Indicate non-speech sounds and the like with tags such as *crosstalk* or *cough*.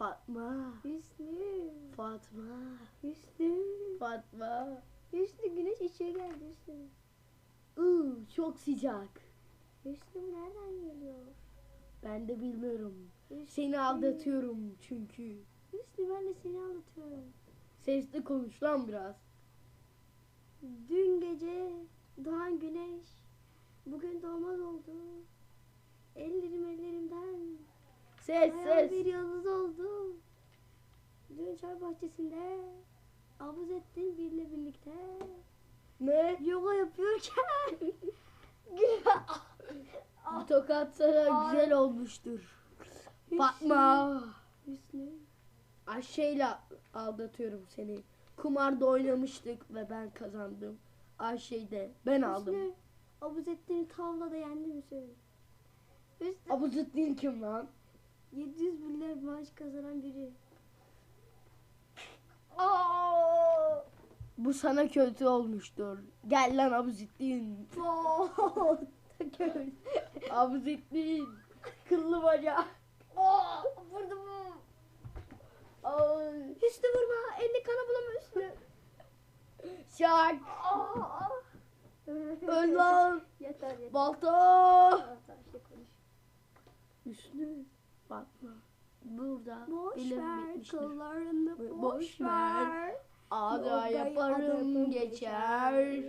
Fatma. Hüsnü. Fatma. Hüsnü. Fatma. Hüsnü güneş içeri geldi Hüsnü. Iı, çok sıcak. Hüsnü nereden geliyor? Ben de bilmiyorum. Hüsnü. Seni aldatıyorum çünkü. Hüsnü ben de seni anlatıyorum. Sesli konuş lan biraz. Dün gece doğan güneş bugün doğmaz oldu. Ellerim ellerimden Ses bir ses. yıldız oldu. Dün çay bahçesinde avuz ettin birle birlikte. Ne? Yoga yapıyorken *laughs* Bu tokat sana güzel olmuştur. Fatma. Hüsnü. Ayşe'yle aldatıyorum seni. Kumarda oynamıştık ve ben kazandım. Ayşe'yi de ben aldım. Hüsnü. Avuz ettiğin tavlada yendi Hüsnü. Hüsnü. Abuzettin kim lan? 700 bin lira maaş kazanan biri. Bu sana kötü olmuştur. Gel lan Abuzettin. *laughs* Abuzettin. Kıllı bacak. Vurdum. Ay. Hüsnü vurma. Elini kana bulama Hüsnü. Şak. Öl lan. Yeter yeter. Balta. Tamam, işte konuş. Üstü. Fatma. Burada. Boş ver kıllarını Boş ver. Yolda yaparım geçer.